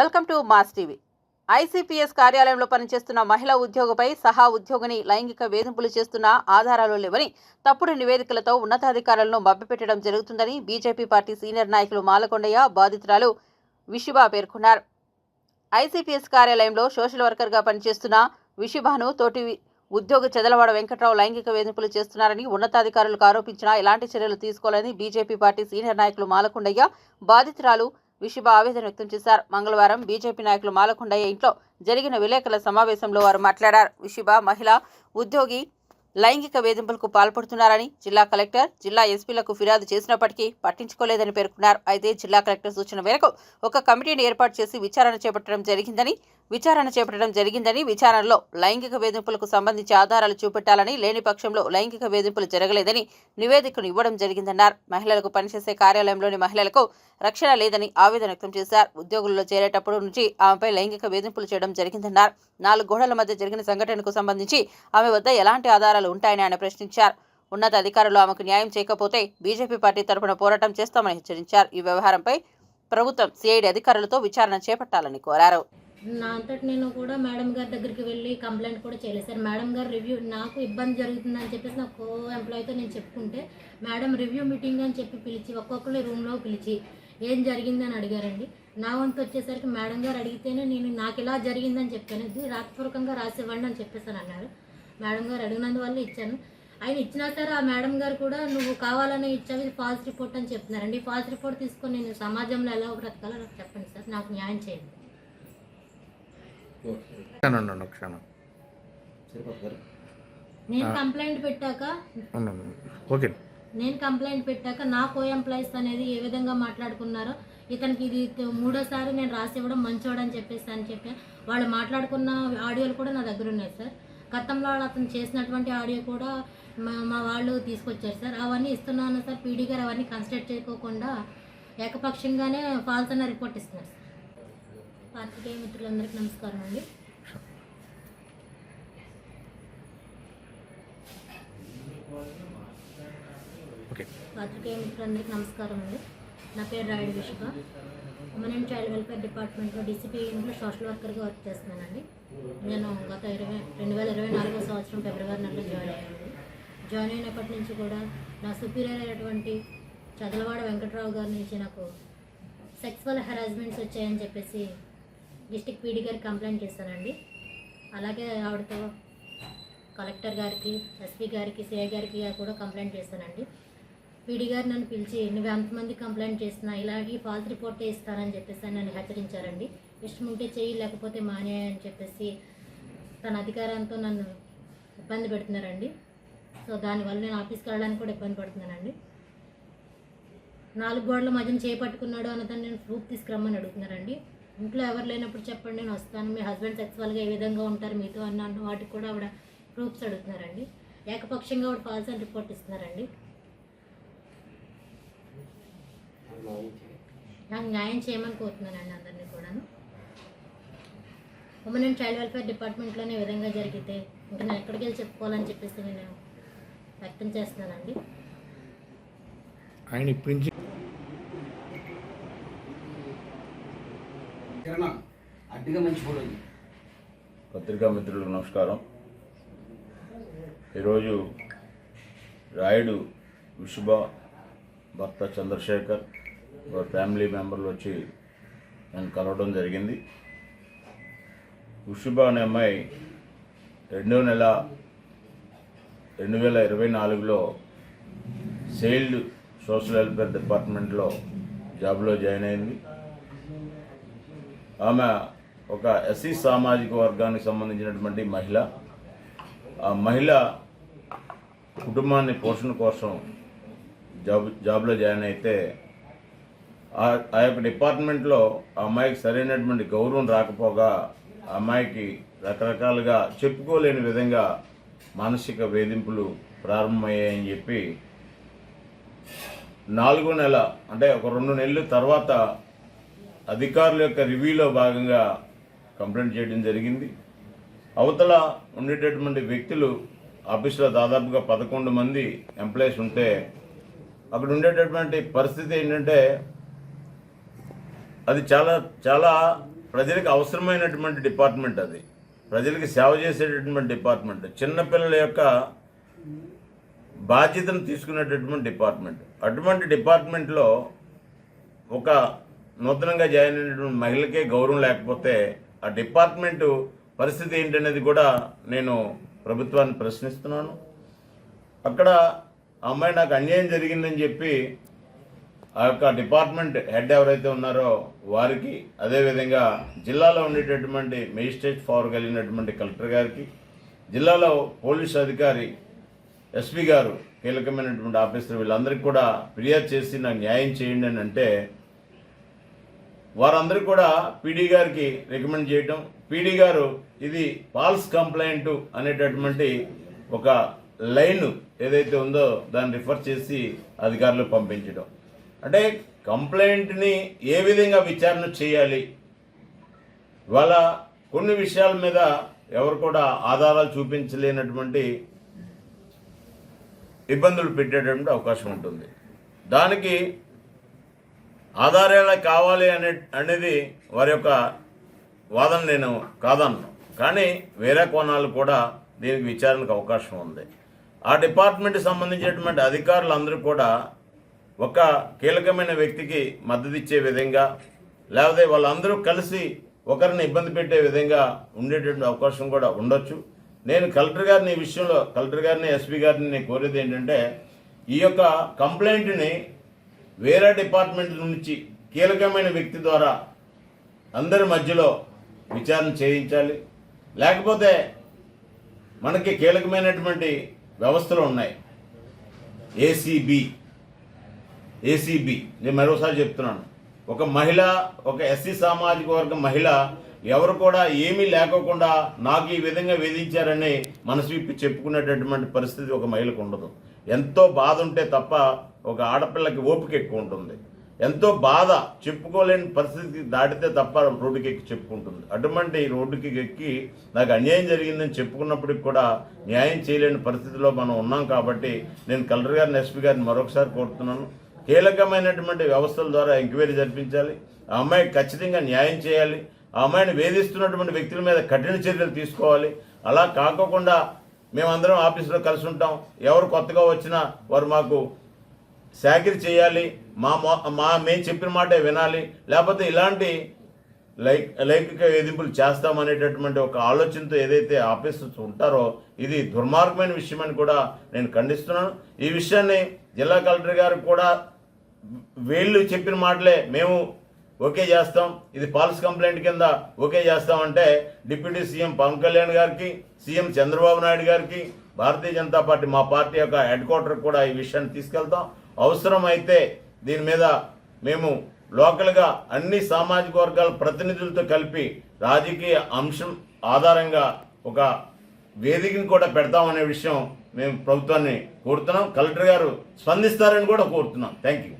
Welcome to Mass TV. ICPS కార్యాలయంలో పనిచేస్తున్న మహిళా ఉద్యోగిపై సహా ఉద్యోగిని లైంగిక వేధింపులు చేస్తున్న ఆధారాలు లేవని తప్పుడు నివేదికలతో ఉన్నతాధికారులను మభ్యపెట్టడం జరుగుతుందని బీజేపీ పార్టీ సీనియర్ నాయకులు మాలకొండయ్య బాధితురాలు విషుబా పేర్కొన్నారు. ఐసీపీఎస్ కార్యాలయంలో సోషల్ వర్కర్గా పనిచేస్తున్న విషుబాను తోటి ఉద్యోగి చెదలవాడ వెంకట్రావు లైంగిక వేధింపులు చేస్తున్నారని ఉన్నతాధికారులకు ఆరోపించినా ఎలాంటి చర్యలు తీసుకోవాలని బీజేపీ పార్టీ సీనియర్ నాయకులు మాలకొండయ్య బాధితురాలు విషుబ ఆవేదన వ్యక్తం చేశారు. మంగళవారం బీజేపీ నాయకులు మాలకొండయ్య ఇంట్లో జరిగిన విలేకరుల సమావేశంలో వారు మాట్లాడారు. విషుబ మహిళ ఉద్యోగి లైంగిక వేధింపులకు పాల్పడుతున్నారని జిల్లా కలెక్టర్ జిల్లా ఎస్పీలకు ఫిర్యాదు చేసినప్పటికీ పట్టించుకోలేదని పేర్కొన్నారు. అయితే జిల్లా కలెక్టర్ సూచన మేరకు ఒక కమిటీని ఏర్పాటు చేసి విచారణ చేపట్టడం జరిగిందని విచారణ చేపట్టడం జరిగిందని విచారణలో లైంగిక వేధింపులకు సంబంధించి ఆధారాలు చూపెట్టాలని లేని పక్షంలో లైంగిక వేధింపులు జరగలేదని నివేదికను ఇవ్వడం జరిగిందన్నారు. మహిళలకు పనిచేసే కార్యాలయంలోని మహిళలకు రక్షణ లేదని ఆవేదన వ్యక్తం చేశారు. ఉద్యోగుల్లో చేరేటప్పుడు నుంచి ఆమెపై లైంగిక వేధింపులు చేయడం జరిగిందన్నారు. నాలుగు గోడల మధ్య జరిగిన సంఘటనకు సంబంధించి ఆమె వద్ద ఎలాంటి ఆధారాలు ఉంటాయని ఆయన ప్రశ్నించారు. ఉన్నత అధికారులు ఆమెకు న్యాయం చేయకపోతే బీజేపీ పార్టీ తరఫున పోరాటం చేస్తామని హెచ్చరించారు. ఈ వ్యవహారంపై ప్రభుత్వం సిఐడి అధికారులతో విచారణ చేపట్టాలని కోరారు. నా అంతటి నేను కూడా మేడం గారి దగ్గరికి వెళ్ళి కంప్లైంట్ కూడా చేయలేదు. సార్ మేడం గారు రివ్యూ నాకు ఇబ్బంది జరుగుతుందని చెప్పేసి నా కో ఎంప్లాయీతో నేను చెప్పుకుంటే మేడం రివ్యూ మీటింగ్ అని చెప్పి పిలిచి ఒక్కొక్కరి రూమ్లో పిలిచి ఏం జరిగిందని అడిగారండి. నా వంతు వచ్చేసరికి మేడం గారు అడిగితేనే నేను నాకు ఇలా జరిగిందని చెప్పాను. ఇది రాతపూర్వకంగా రాసి ఇవ్వండి అని చెప్పేసాను అన్నారు. మేడం గారు అడిగినందువల్ల ఇచ్చాను. ఆయన ఇచ్చినా సరే ఆ మేడం గారు కూడా నువ్వు కావాలని ఇచ్చావు ఇది ఫాల్స్ రిపోర్ట్ అని చెప్తున్నారండి. ఫాల్స్ రిపోర్ట్ తీసుకొని నేను సమాజంలో ఎలా బ్రతకాలో నాకు చెప్పండి సార్ నాకు న్యాయం చేయండి. క్షణం నేను కంప్లైంట్ పెట్టాక ఓకే. నేను కంప్లైంట్ పెట్టాక నా కో ఎంప్లాయీస్ అనేది ఏ విధంగా మాట్లాడుకున్నారో ఇతనికి ఇది మూడోసారి నేను రాసి ఇవ్వడం మంచోడు అని చెప్పేసి అని చెప్పి. వాళ్ళు మాట్లాడుకున్న ఆడియోలు కూడా నా దగ్గర ఉన్నాయి సార్. గతంలో వాళ్ళు అతను చేసినటువంటి ఆడియో కూడా మా మా వాళ్ళు తీసుకొచ్చారు సార్. అవన్నీ ఇస్తున్నాను సార్. పీడీ గారు అవన్నీ కన్సిడర్ చేయకోకుండా ఏకపక్షంగానే ఫాల్స్ అన్న రిపోర్ట్ ఇస్తున్నారు సార్. పాత్రికేయ మిత్రులందరికీ నమస్కారం అండి. పాత్రికేయ మిత్రులందరికీ నమస్కారం అండి. నా పేరు Rayudu Vishuka. Women child welfare డిపార్ట్మెంట్లో డిసిపి ఇంట్లో సోషల్ వర్కర్గా వర్క్ చేస్తున్నానండి. నేను గత ఇరవై రెండు వేల ఇరవై నాలుగో సంవత్సరం ఫిబ్రవరి నెలలో జాయిన్ అయ్యాను జాయిన్ అయినప్పటి నుంచి కూడా నా సుపీరియర్ అయినటువంటి చదలవాడ వెంకట్రావు గారి నుంచి నాకు సెక్సువల్ హెరాస్మెంట్స్ వచ్చాయని చెప్పేసి డిస్టిక్ పీడీ గారికి కంప్లైంట్ చేశానండి అలాగే ఆవిడతో కలెక్టర్ గారికి ఎస్పీ గారికి సిఐ గారికి కూడా కంప్లైంట్ చేశానండి పీడీ గారు నన్ను పిలిచి నువ్వు ఎంతమంది కంప్లైంట్ చేసినా ఇలాగే ఫాల్స్ రిపోర్టే ఇస్తానని చెప్పేసి నన్ను హెచ్చరించారండి. ఇష్టం ఉంటే చెయ్యి లేకపోతే మానే అని చెప్పేసి తన అధికారంతో నన్ను ఇబ్బంది పెడుతున్నారండి. సో దానివల్ల నేను ఆఫీస్కి వెళ్ళడానికి కూడా ఇబ్బంది పడుతున్నానండి. నాలుగు గోడల మధ్యన చేపట్టుకున్నాడు అన్నదాన్ని నేను ప్రూఫ్ తీసుకురమ్మని అడుగుతున్నారండి. ఇంట్లో ఎవరు లేనప్పుడు చెప్పండి నేను వస్తాను. మీ హస్బెండ్ సెక్సువల్గా ఏ విధంగా ఉంటారు మీతో అన్న వాటికి కూడా ఆవిడ ప్రూఫ్స్ అడుగుతున్నారండి. ఏకపక్షంగా ఆవిడ ఫాల్స్ అని రిపోర్ట్ ఇస్తున్నారండి. నాకు న్యాయం చేయమని కోరుతున్నానండి అందరినీ కూడాను. ఉమెన్ అండ్ చైల్డ్ వెల్ఫేర్ డిపార్ట్మెంట్లోనే విధంగా జరిగితే ఇంకా నేను ఎక్కడికి వెళ్ళి చెప్పుకోవాలని చెప్పేసి నేను వ్యక్తం చేస్తున్నానండి. ఆయన ఇప్పటి కిరణ అడ్డుగా మంచి ఫోటో పత్రికా మిత్రులకు నమస్కారం. ఈరోజు రాయుడు విశుభ భర్త చంద్రశేఖర్ ఫ్యామిలీ మెంబర్లు వచ్చి నన్ను కలవడం జరిగింది. విషుభ అనే అమ్మాయి రెండో నెల రెండు వేల ఇరవై నాలుగులో సెయిల్డ్ సోషల్ వెల్ఫేర్ డిపార్ట్మెంట్లో జాబ్లో జాయిన్ అయింది. ఆమె ఒక ఎస్సీ సామాజిక వర్గానికి సంబంధించినటువంటి మహిళ. ఆ మహిళ కుటుంబాన్ని పోషణ కోసం జాబ్ జాబ్లో జాయిన్ అయితే ఆ ఆ యొక్క డిపార్ట్మెంట్లో ఆ అమ్మాయికి సరైనటువంటి గౌరవం రాకపోగా ఆ అమ్మాయికి రకరకాలుగా చెప్పుకోలేని విధంగా మానసిక వేధింపులు ప్రారంభమయ్యాయని చెప్పి నాలుగో నెల అంటే ఒక రెండు నెలలు తర్వాత అధికారుల యొక్క రివ్యూలో భాగంగా కంప్లైంట్ చేయడం జరిగింది. అవతల ఉండేటటువంటి వ్యక్తులు ఆఫీసులో దాదాపుగా పదకొండు మంది ఎంప్లాయీస్ ఉంటే అక్కడ ఉండేటటువంటి పరిస్థితి ఏంటంటే అది చాలా చాలా ప్రజలకు అవసరమైనటువంటి డిపార్ట్మెంట్ అది. ప్రజలకు సేవ చేసేటటువంటి డిపార్ట్మెంట్. చిన్నపిల్లల యొక్క బాధ్యతను తీసుకునేటటువంటి డిపార్ట్మెంట్. అటువంటి డిపార్ట్మెంట్లో ఒక నూతనంగా జాయిన్ అయినటువంటి మహిళకే గౌరవం లేకపోతే ఆ డిపార్ట్మెంటు పరిస్థితి ఏంటనేది కూడా నేను ప్రభుత్వాన్ని ప్రశ్నిస్తున్నాను. అక్కడ ఆ అమ్మాయి నాకు అన్యాయం జరిగిందని చెప్పి ఆ యొక్క డిపార్ట్మెంట్ హెడ్ ఎవరైతే ఉన్నారో వారికి అదేవిధంగా జిల్లాలో ఉండేటటువంటి మెజిస్ట్రేట్ పవర్ కలిగినటువంటి కలెక్టర్ గారికి జిల్లాలో పోలీస్ అధికారి ఎస్పీ గారు కీలకమైనటువంటి ఆఫీసర్ వీళ్ళందరికీ కూడా ఫిర్యాదు చేసి నాకు న్యాయం చేయండి అని అంటే వారందరూ కూడా పీడీ గారికి రికమెండ్ చేయటం. పీడీ గారు ఇది ఫాల్స్ కంప్లైంట్ అనేటటువంటి ఒక లైన్ ఏదైతే ఉందో దాన్ని రిఫర్ చేసి అధికారులు పంపించడం అంటే కంప్లైంట్ని ఏ విధంగా విచారణ చేయాలి? ఇవాళ కొన్ని విషయాల మీద ఎవరు కూడా ఆధారాలు చూపించలేనటువంటి ఇబ్బందులు పెట్టేటటువంటి అవకాశం ఉంటుంది. దానికి ఆధారాలు కావాలి అనే అనేది వారి యొక్క వాదన నేను కాదన్ను. కానీ వేరే కోణాలు కూడా దీనికి విచారణకు అవకాశం ఉంది. ఆ డిపార్ట్మెంట్కి సంబంధించినటువంటి అధికారులందరూ కూడా ఒక కీలకమైన వ్యక్తికి మద్దతు ఇచ్చే విధంగా లేకపోతే వాళ్ళందరూ కలిసి ఒకరిని ఇబ్బంది పెట్టే విధంగా ఉండేటువంటి అవకాశం కూడా ఉండొచ్చు. నేను కలెక్టర్ గారిని ఈ విషయంలో కలెక్టర్ గారిని ఎస్పీ గారిని నేను కోరేది ఏంటంటే ఈ యొక్క కంప్లైంట్ని వేరే డిపార్ట్మెంట్ నుంచి కీలకమైన వ్యక్తి ద్వారా అందరి మధ్యలో విచారణ చేయించాలి. లేకపోతే మనకి కీలకమైనటువంటి వ్యవస్థలు ఉన్నాయి. ఏసీబీ ఏసీబీ నేను మరోసారి చెప్తున్నాను. ఒక మహిళ ఒక ఎస్సీ సామాజిక వర్గం మహిళ ఎవరు కూడా ఏమీ లేకోకుండా నాకు ఈ విధంగా వేధించారని మనసు విప్పి చెప్పుకునేటటువంటి పరిస్థితి ఒక మహిళకు ఉండదు. ఎంతో బాధ ఉంటే తప్ప ఒక ఆడపిల్లకి ఓపిక ఎక్కువ ఉంటుంది. ఎంతో బాధ చెప్పుకోలేని పరిస్థితికి దాటితే తప్ప రోడ్డుకి ఎక్కి చెప్పుకుంటుంది. అటువంటి రోడ్డుకి ఎక్కి నాకు అన్యాయం జరిగిందని చెప్పుకున్నప్పటికి కూడా న్యాయం చేయలేని పరిస్థితిలో మనం ఉన్నాం కాబట్టి నేను కలెక్టర్ గారిని ఎస్పీ గారిని మరొకసారి కోరుతున్నాను. కీలకమైనటువంటి వ్యవస్థల ద్వారా ఎంక్వైరీ జరిపించాలి. ఆ అమ్మాయికి ఖచ్చితంగా న్యాయం చేయాలి. ఆ అమ్మాయిని వేధిస్తున్నటువంటి వ్యక్తుల మీద కఠిన చర్యలు తీసుకోవాలి. అలా కాకోకుండా మేమందరం ఆఫీసులో కలిసి ఉంటాం. ఎవరు కొత్తగా వచ్చినా వారు మాకు శాఖరి చేయాలి. మా మా మేము చెప్పిన మాటే వినాలి. లేకపోతే ఇలాంటి లైక్ లైంగిక వేధింపులు చేస్తామనేటటువంటి ఒక ఆలోచనతో ఏదైతే ఆఫీసర్స్ ఉంటారో ఇది దుర్మార్గమైన విషయం అని కూడా నేను ఖండిస్తున్నాను. ఈ విషయాన్ని జిల్లా కలెక్టర్ గారు కూడా వీళ్ళు చెప్పిన మాటలే మేము ఓకే చేస్తాం. ఇది ఫాల్స్ కంప్లైంట్ కింద ఓకే చేస్తామంటే డిప్యూటీ సీఎం పవన్ కళ్యాణ్ గారికి సీఎం చంద్రబాబు నాయుడు గారికి భారతీయ జనతా పార్టీ మా పార్టీ యొక్క హెడ్ క్వార్టర్ కూడా ఈ విషయాన్ని తీసుకెళ్తాం. అవసరమైతే దీని మీద మేము లోకల్గా అన్ని సామాజిక వర్గాల ప్రతినిధులతో కలిపి రాజకీయ అంశం ఆధారంగా ఒక వేదికను కూడా పెడతామనే విషయం మేము ప్రభుత్వాన్ని కోరుతున్నాం. కలెక్టర్ గారు స్పందిస్తారని కూడా కోరుతున్నాం. Thank you